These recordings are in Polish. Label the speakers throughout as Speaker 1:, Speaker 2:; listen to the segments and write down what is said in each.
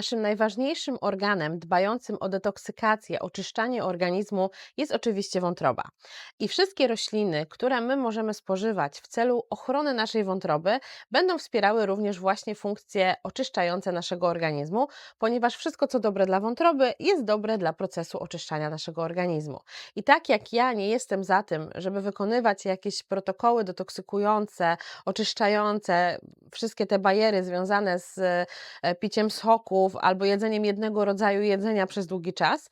Speaker 1: Naszym najważniejszym organem dbającym o detoksykację, oczyszczanie organizmu jest oczywiście wątroba. I wszystkie rośliny, które my możemy spożywać w celu ochrony naszej wątroby, będą wspierały również właśnie funkcje oczyszczające naszego organizmu, ponieważ wszystko, co dobre dla wątroby, jest dobre dla procesu oczyszczania naszego organizmu. I tak jak ja nie jestem za tym, żeby wykonywać jakieś protokoły detoksykujące, oczyszczające, wszystkie te bariery związane z e, piciem soków albo jedzeniem jednego rodzaju jedzenia przez długi czas,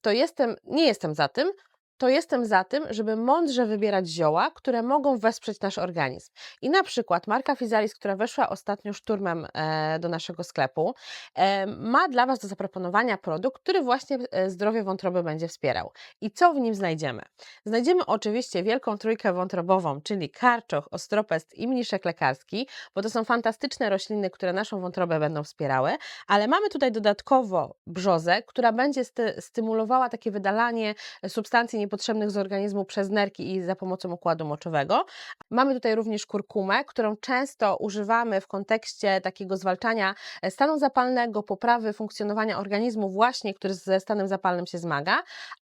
Speaker 1: to jestem, nie jestem za tym. To jestem za tym, żeby mądrze wybierać zioła, które mogą wesprzeć nasz organizm. I na przykład marka Fizalis, która weszła ostatnio szturmem e, do naszego sklepu, e, ma dla Was do zaproponowania produkt, który właśnie e, zdrowie wątroby będzie wspierał. I co w nim znajdziemy? Znajdziemy oczywiście wielką trójkę wątrobową, czyli karczoch, ostropest i mniszek lekarski, bo to są fantastyczne rośliny, które naszą wątrobę będą wspierały, ale mamy tutaj dodatkowo brzozę, która będzie sty stymulowała takie wydalanie substancji niepotrzebnych z organizmu przez nerki i za pomocą układu moczowego. Mamy tutaj również kurkumę, którą często używamy w kontekście takiego zwalczania e, stanu zapalnego, poprawy funkcjonowania organizmu właśnie, który ze stanem zapalnym się zmaga,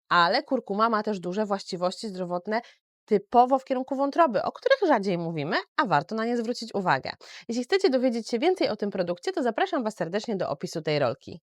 Speaker 1: ale kurkuma ma też duże właściwości zdrowotne typowo w kierunku wątroby, o których rzadziej mówimy, a warto na nie zwrócić uwagę. Jeśli chcecie dowiedzieć się więcej o tym produkcie, to zapraszam Was serdecznie do opisu tej rolki.